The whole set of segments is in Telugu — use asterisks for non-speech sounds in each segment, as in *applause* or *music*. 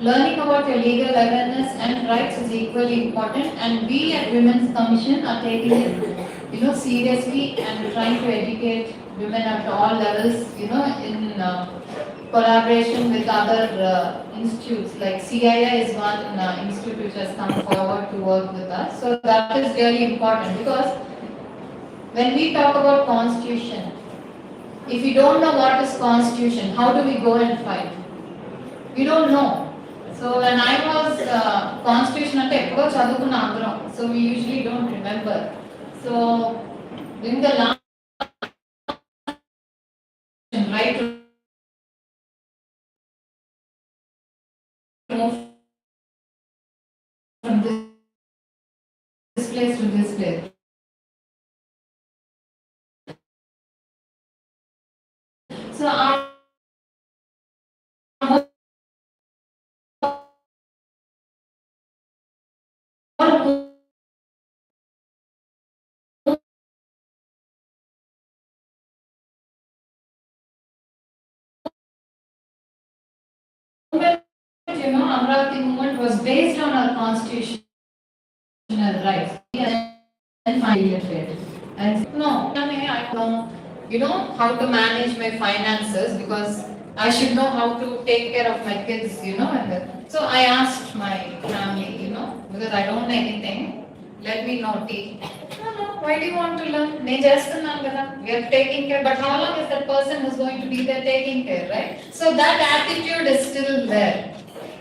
learning about your legal awareness and rights is equally important and we at Women's Commission are taking it, you know, seriously and trying to educate women at all levels, you know, in uh, collaboration with other uh, institutes, like CII is one uh, institute which has come forward to work with us. So that is really important because when we talk about constitution, if we don't know what is constitution, how do we go and fight? We don't know. So when I was uh, constitution అంటే ఎక్కువ చదువుకున్న అందరం so we usually don't remember. So in the last right to move from this this place to this place. So our you know, Amravati movement was based on our constitutional rights. And finally, and no, I know, you know, how to manage my finances because I should know how to take care of my kids, you know. So I asked my family, you know, because I don't know anything. Let me know tea. No, no, why do you want to learn? We are taking care, but how long is that person who's going to be there taking care, right? So that attitude is still there.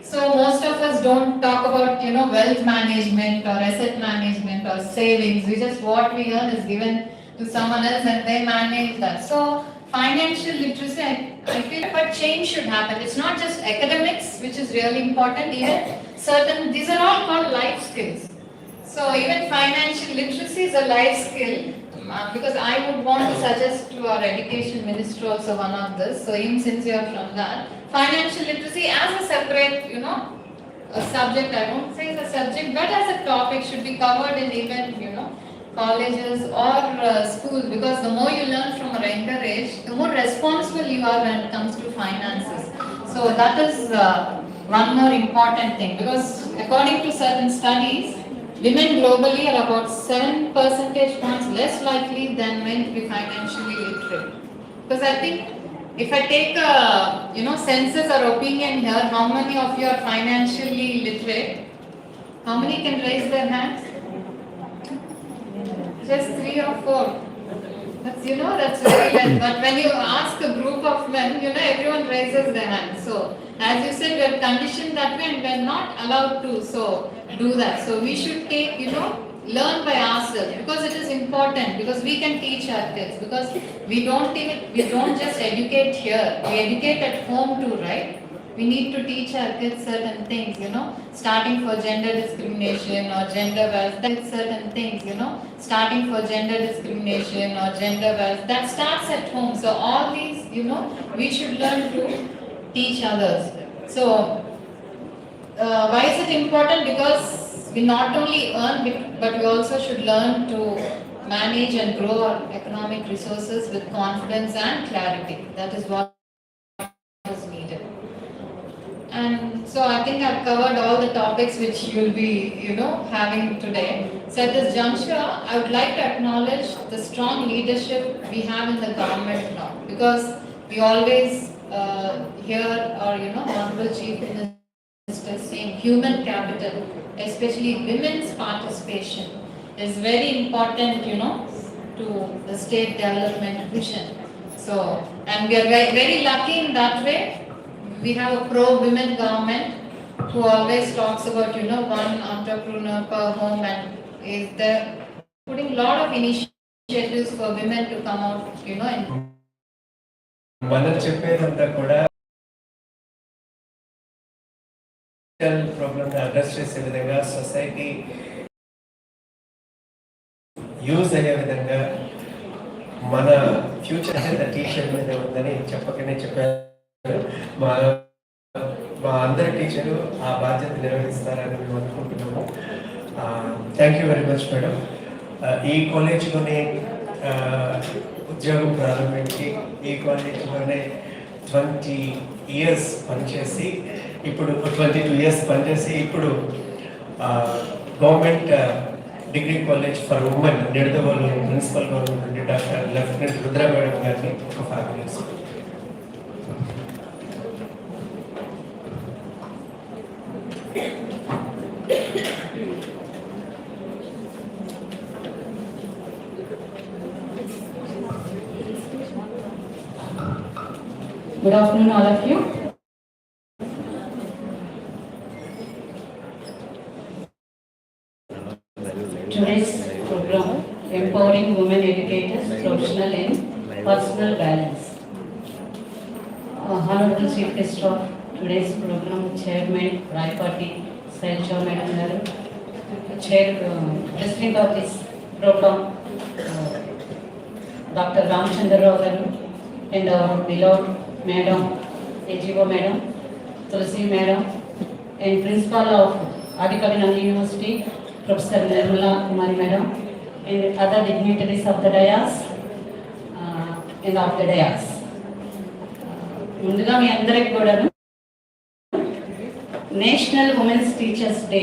So most of us don't talk about, you know, wealth management or asset management or savings. We just, what we earn is given to someone else and they manage that. So financial literacy, I, feel, but change should happen. It's not just academics, which is really important, even certain, these are all called life skills. So even financial literacy is a life skill. Uh, Because I would want to suggest to our education minister also one of this, so even since you are from that, financial literacy as a separate, you know, a subject, I won't say it's a subject, but as a topic should be covered in even, you know, colleges or uh, schools, because the more you learn from a younger age, the more responsible you are when it comes to finances. So that is uh, one more important thing, because according to certain studies, women globally are about seven percentage points less likely than men to be financially literate. Because I think if I take a, you know, census or opinion here, how many of you are financially literate? How many can raise their hands? Just three or four. That's, you know, that's very *coughs* less. But when you ask a group of men, you know, everyone raises their hand. So, as you said, we're conditioned that way and we're not allowed to so do that. So we should take, you know, learn by ourselves because it is important because we can teach our kids because we don't even we don't just educate here we educate at home too right? We need to teach our kids certain things you know starting for gender discrimination or gender bias that's certain things you know starting for gender discrimination or gender bias that starts at home. So all these you know we should learn to teach others. So uh, why is it important? Because we not only earn, but we also should learn to manage and grow our economic resources with confidence and clarity. That is what is needed. And so I think I've covered all the topics which you'll be, you know, having today. So at this juncture, I would like to acknowledge the strong leadership we have in the government now. Because we always uh, hear our, you know, honorable chief minister Minister saying human capital, especially women's participation, is very important, you know, to the state development vision. So, and we are very, very lucky in that way. We have a pro-women government who always talks about, you know, one entrepreneur per home and is there putting lot of initiatives for women to come out, you know, and మనం చెప్పేదంతా కూడా problem address చేసే విధంగా సొసైటీ యూజ్ అయ్యే విధంగా మన ఫ్యూచర్ టీచర్ మీద ఉందని చెప్పకనే చెప్పారు. మా మా అందరి టీచరు ఆ బాధ్యత నిర్వహిస్తారని మేము అనుకుంటున్నాము. Thank you very much madam ఈ కాలేజ్లోనే ఉద్యోగం ప్రారంభించి ఈ కాలేజ్లోనే ట్వంటీ ఇయర్స్ పనిచేసి ఇప్పుడు ట్వంటీ టూ ఇయర్స్ పనిచేసి ఇప్పుడు government degree college for women Nidadavolu principal government doctor lieutenant Rudra madam గారిని ఒక family minutes Good afternoon, all of you. Today's program empowering women educators, professional in personal balance. Uh, Honorable Chief Guest of today's program, Chairman Raipati Selcha Madam Garu, Chair, uh, President of this program, uh, Dr. Ramchandra madam AGO madam Tulasi madam and principal of Adikavi university professor Nirmala Kumari madam and other dignitaries of the dais and of the dais. ముందుగా మీ అందరికి కూడాను national women's teachers day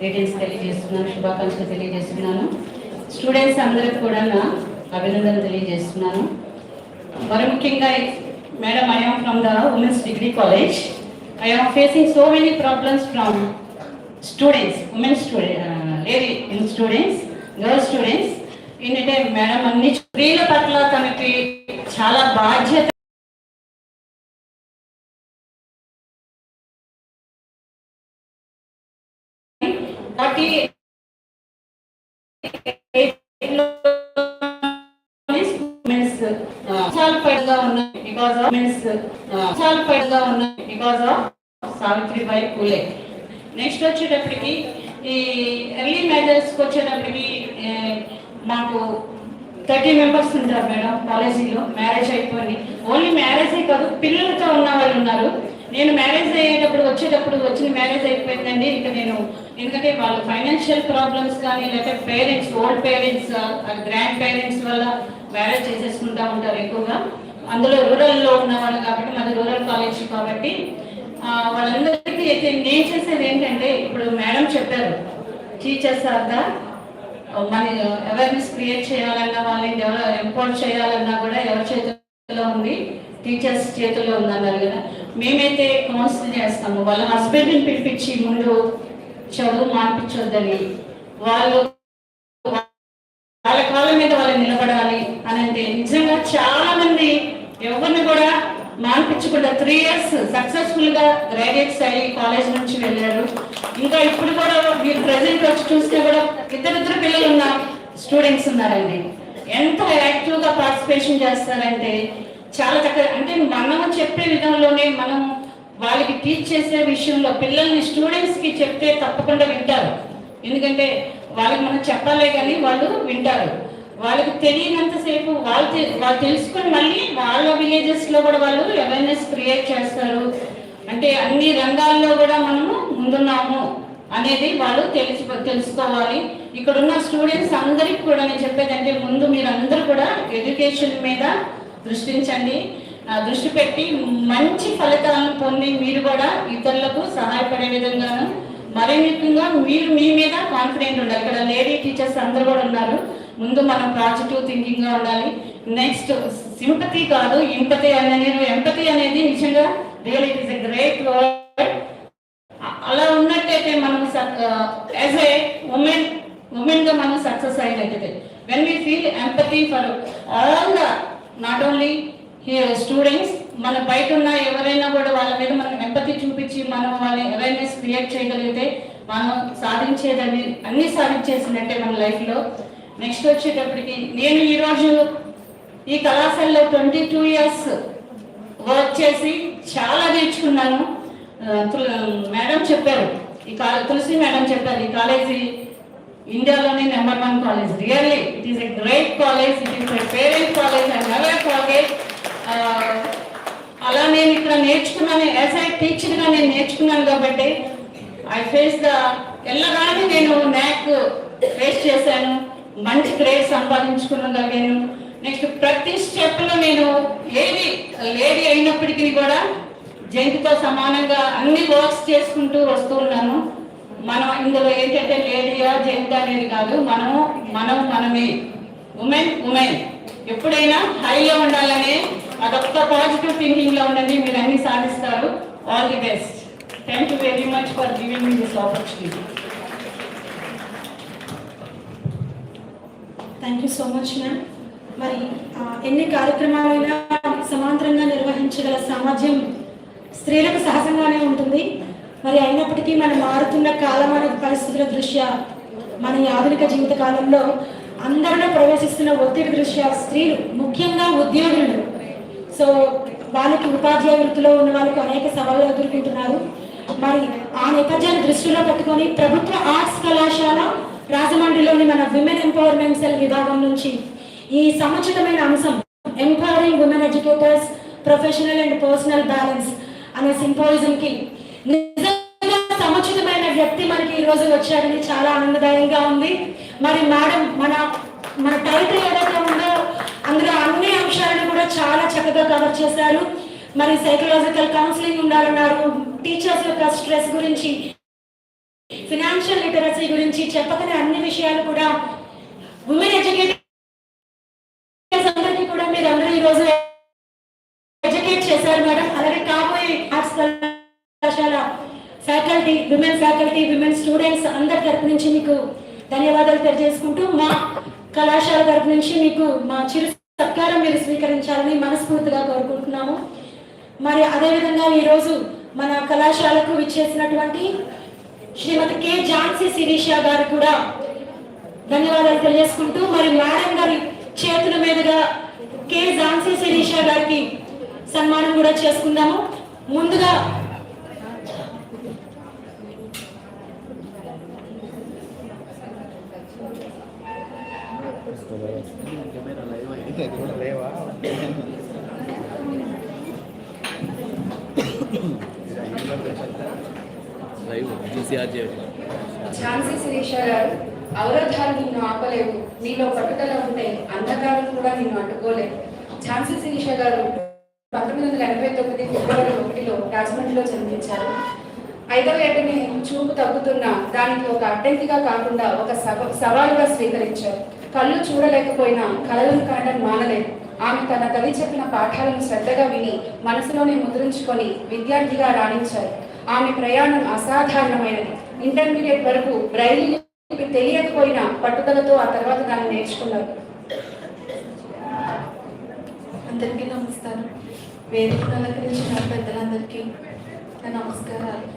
greetings తెలియజేస్తున్నాను శుభాకాంక్షలు తెలియజేస్తున్నాను. స్టూడెంట్స్ అందరికి కూడా అభినందన తెలియజేస్తున్నాను. మరి ముఖ్యంగా madam I am from the women's degree college I am facing so many problems from students women student lady in students girl students ఏంటంటే మేడం అన్ని స్త్రీల పట్ల తనకి చాలా బాధ్యత. కాబట్టి బికాస్ ఆఫ్ మీన్స్ చాలా ఉన్నాయి because of Savitribai Phule next వచ్చేటప్పటికి ఈ ఎర్లీ మ్యారేజ్కి వచ్చేటప్పటికి మాకు థర్టీ మెంబర్స్ ఉంటారు మేడం కాలేజీలో మ్యారేజ్ అయిపోయింది ఓన్లీ మ్యారేజే కాదు పిల్లలతో ఉన్న వాళ్ళు ఉన్నారు. నేను మ్యారేజ్ అయ్యేటప్పుడు వచ్చేటప్పుడు వచ్చిన మ్యారేజ్ అయిపోయిందండి. ఇక నేను ఎందుకంటే వాళ్ళ ఫైనాన్షియల్ ప్రాబ్లమ్స్ కానీ లేకపోతే parents old parents grand parents వల్ల మ్యారేజ్ చేసేసుకుంటా ఉంటారు ఎక్కువగా. అందులో రూరల్లో ఉన్న వాళ్ళు కాబట్టి మాది రూరల్ కాలేజ్ కాబట్టి వాళ్ళందరికీ అయితే నేను చేసేది ఏంటంటే ఇప్పుడు మేడం చెప్పారు టీచర్స్ ఆర్ ద మన అవేర్నెస్ క్రియేట్ చేయాలన్నా వాళ్ళని ఎవరు ఎంపోర్ట్ చేయాలన్నా కూడా ఎవరి చేతుల్లో ఉంది టీచర్స్ చేతుల్లో ఉందన్నారు కదా. మేమైతే కౌన్సిల్ చేస్తాము. వాళ్ళ హస్బెండ్ని పిలిపించి ముందు చదువు మానిపించొద్దని వాళ్ళు వాళ్ళ కాళ్ళ మీద వాళ్ళు నిలబడాలి అని అంటే నిజంగా చాలా ఎవరిని కూడా మాన్పించకుండా త్రీ ఇయర్స్ సక్సెస్ఫుల్గా గ్రాడ్యుయేట్స్ అయ్యి కాలేజ్ నుంచి వెళ్ళారు. ఇంకా ఇప్పుడు కూడా మీరు ప్రజెంట్ వచ్చి చూస్తే కూడా ఇద్దరిద్దరు పిల్లలు ఉన్న స్టూడెంట్స్ ఉన్నారండి. ఎంత యాక్టివ్గా పార్టిసిపేషన్ చేస్తారంటే చాలా చక్కగా అంటే మనము చెప్పే విధంలోనే మనం వాళ్ళకి టీచ్ చేసే విషయంలో పిల్లల్ని స్టూడెంట్స్కి చెప్తే తప్పకుండా వింటారు. ఎందుకంటే వాళ్ళకి మనం చెప్పాలే కానీ వాళ్ళు వింటారు. వాళ్ళకి తెలియనంతసేపు వాళ్ళు వాళ్ళు తెలుసుకొని మళ్ళీ వాళ్ళ విలేజెస్లో కూడా వాళ్ళు అవేర్నెస్ క్రియేట్ చేస్తారు. అంటే అన్ని రంగాల్లో కూడా మనము ముందున్నాము అనేది వాళ్ళు తెలిసి తెలుసుకోవాలి. ఇక్కడ ఉన్న స్టూడెంట్స్ అందరికి కూడా నేను చెప్పేది అంటే ముందు మీరు అందరూ కూడా ఎడ్యుకేషన్ మీద దృష్టించండి. దృష్టి పెట్టి మంచి ఫలితాలను పొంది మీరు కూడా ఇతరులకు సహాయపడే విధంగాను మరి ముఖ్యంగా మీరు మీ మీద కాన్ఫిడెంట్ ఉండాలి. ఇక్కడ లేడీ టీచర్స్ అందరూ కూడా ఉన్నారు. ముందు మనం పాజిటివ్ థింకింగ్గా ఉండాలి. నెక్స్ట్ సింపతి కాదు ఇంపతి అనేది ఎంపతి అనేది నిజంగా real it is a great word అలా ఉన్నట్టయితే మనం యాజ్ ఏ ఉమెన్ ఉమెన్గా మనం సక్సెస్ అయినట్టయితే when we feel empathy for all the not only students మన బయట ఉన్న ఎవరైనా కూడా వాళ్ళ మీద మనం ఎంపతి చూపించి మనం వాళ్ళని అవేర్నెస్ క్రియేట్ చేయగలిగితే మనం సాధించేదని అన్ని సాధించేసినట్టే మన లైఫ్లో. నెక్స్ట్ వచ్చేటప్పటికి నేను ఈరోజు ఈ కళాశాలలో ట్వంటీ టూ ఇయర్స్ వర్క్ చేసి చాలా నేర్చుకున్నాను. తుల- మేడం చెప్పారు. ఈ కాలే తులసి మేడం చెప్పారు ఈ కాలేజీ ఇండియాలోనే number one college really it is a great college it is a parent college and never college అలా నేను ఇక్కడ నేర్చుకున్నాను. యాజ్ ఐ టీచర్గా నేను నేర్చుకున్నాను కాబట్టి ఐ ఫేస్ ద ఎల్లగానే నేను నాక్ ఫేస్ చేశాను. మంచి గ్రేడ్ నేను నెక్స్ట్ ప్రతి స్టెప్ నేను ఏది లేడీ అయినప్పటికీ కూడా జయంతితో సమానంగా అన్ని వర్క్స్ చేసుకుంటూ వస్తూ ఉన్నాను. మనం ఇందులో ఏంటంటే లేడీయా జయంతి అనేది కాదు. మనము మనం మనమే. ఉమెన్ ఉమెన్ ఎప్పుడైనా హైలో ఉండాలనే అదొక్క పాజిటివ్ థింకింగ్లో ఉండండి. మీరు అన్ని సాధిస్తారు. All the best thank you very much for giving me this opportunity thank you so much ma'am మరి ఎన్ని కార్యక్రమాలైనా సమాంతరంగా నిర్వహించగల సామర్థ్యం స్త్రీలకు సహజంగానే ఉంటుంది. మరి అయినప్పటికీ మనం మారుతున్న కాలమాన పరిస్థితుల దృష్ట్యా మన ఈ ఆధునిక జీవిత కాలంలో అందరిలో ప్రవేశిస్తున్న ఒత్తిడి దృష్ట్యా స్త్రీలు ముఖ్యంగా ఉద్యోగులు. సో వాళ్ళకి ఉపాధ్యాయ వృత్తిలో ఉన్న వాళ్ళకి అనేక సవాళ్ళు ఎదుర్కొంటున్నారు. మరి ఆ నేపథ్యాన్ని దృష్టిలో పెట్టుకొని ప్రభుత్వ ఆర్ట్స్ కళాశాల రాజమండ్రిలోని మన విమెన్ ఎంపవర్మెంట్ సెల్ విభాగం నుంచి ఈ సముచితమైన అంశం empowering women educators professional and personal balance అనే సింపోజియం కి నిజంగా సముచితమైన వ్యక్తి మనకి ఈ రోజు వచ్చారని చాలా ఆనందదాయంగా ఉంది. మరి మేడం మన మన టైటిల్ ఏదైతే ఉందో అందులో అన్ని అంశాలను కూడా చాలా చక్కగా కవర్ చేశారు. మరి సైకలాజికల్ కౌన్సిలింగ్ ఉండాలన్నారు. టీచర్స్ యొక్క స్ట్రెస్ గురించి ఫినాన్షియల్ లిటరసీ గురించి చెప్పకనే అన్ని విషయాలు కూడా ఉమెన్ ఎడ్యుకేటర్స్ అందరికీ కూడా మీరు అందరూ ఈ రోజు ఎడ్యుకేట్ చేశారు మేడం. అలాగే కాబోయే ఆర్ట్స్ కళాశాల faculty women faculty women students అందరి తరపు నుంచి మీకు ధన్యవాదాలు తెలియజేసుకుంటూ మా కళాశాల తరపు నుంచి మీకు మా చిరు సత్కారం మీరు స్వీకరించాలని మనస్ఫూర్తిగా కోరుకుంటున్నాము. మరి అదేవిధంగా ఈరోజు మన కళాశాలకు విచ్చేసినటువంటి శ్రీమతి కె ఝాన్సీ శిరీష గారు కూడా ధన్యవాదాలు తెలియజేసుకుంటూ మరి మేడం గారి చేతుల మీదుగా కె ఝాన్సీ శిరీష గారికి సన్మానం కూడా చేసుకుందాము. ముందుగా ఝాన్సీ శిరీష గారు అవరోధాలు నిన్ను ఆపలేవు. నీలో పట్టుదల ఉంటే అంధకారం కూడా నిన్ను అడ్డుకోలేవు ఝాన్సీ శిరీష గారు పంతొమ్మిది వందల ఎనభై తొమ్మిది ఫిబ్రవరి ఒకటిలో రాజమండ్రిలో జన్మించారు. ఐదవ ఏటని చూపు తగ్గుతున్న దానికి ఒక అడ్డంకిగా కాకుండా ఒక సవ సవాలుగా స్వీకరించారు. కళ్ళు చూడలేకపోయినా కళలను కనడం మానలేదు ఆమె తన తల్లి చెప్పిన పాఠాలను శ్రద్ధగా విని మనసులోనే ముద్రించుకొని విద్యార్థిగా రాణించారు. ఆమె ప్రయాణం అసాధారణమైనది. ఇంటర్మీడియట్ వరకు బ్రైలీ మీకు తెలియకపోయినా పట్టుదలతో ఆ తర్వాత దాన్ని నేర్చుకున్నారు. అందరికీ నమస్కారం. వేదికను అలంకరించిన పెద్దలందరికీ నా నమస్కారాలు.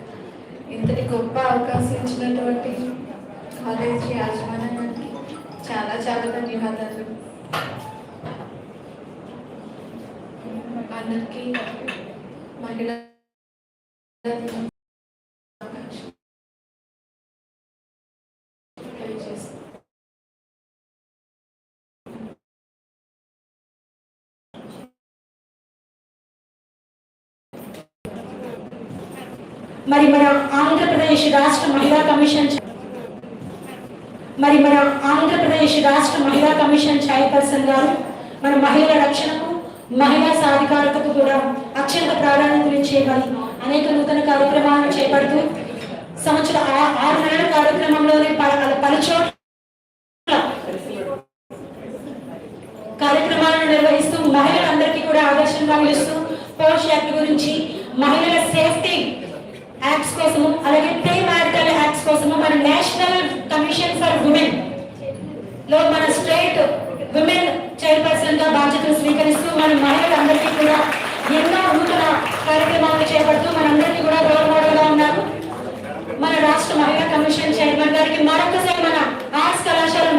ఇంతటి గొప్ప అవకాశం ఇచ్చినటువంటి కాలేజీ యాజమాన్యానికి చాలా చాలా ధన్యవాదాలు. అందరికీ మహిళ మరి మన ఆంధ్రప్రదేశ్ రాష్ట్ర మహిళా కమిషన్ మరి మన ఆంధ్రప్రదేశ్ రాష్ట్ర మహిళా కమిషన్ చైర్పర్సన్ గారు మన మహిళల రక్షణకు మహిళా సాధికారతకు కూడా అత్యంత ప్రాధాన్యతనిచ్చే మరి అనేక నూతన కార్యక్రమాలను చేపడుతూ సంవత్సర ఆరు నెలల కార్యక్రమంలోనే పలు కార్యక్రమాలను నిర్వహిస్తూ మహిళలందరికీ కూడా ఆదర్శంగా నిలుస్తూ పోస్ట్ యాక్ట్ గురించి మహిళల సేఫ్టీ యాక్ట్స్ కోసము అలాగే ప్రీ మ్యారిటల్ యాక్ట్స్ కోసము. మన నేషనల్ కమిషన్ ఫర్ ఉమెన్లో మన స్టేట్ ఉమెన్ చైర్పర్సన్గా బాధ్యతలు స్వీకరిస్తూ మన మహిళలందరికీ కూడా ఎన్నో నూతన కార్యక్రమాలు చేపడుతూ మనందరికీ కూడా రోల్ మోడల్గా ఉన్నారు. మన రాష్ట్ర మహిళా కమిషన్ చైర్మన్ గారికి మరొకసారి మన ఆర్ట్స్ కళాశాల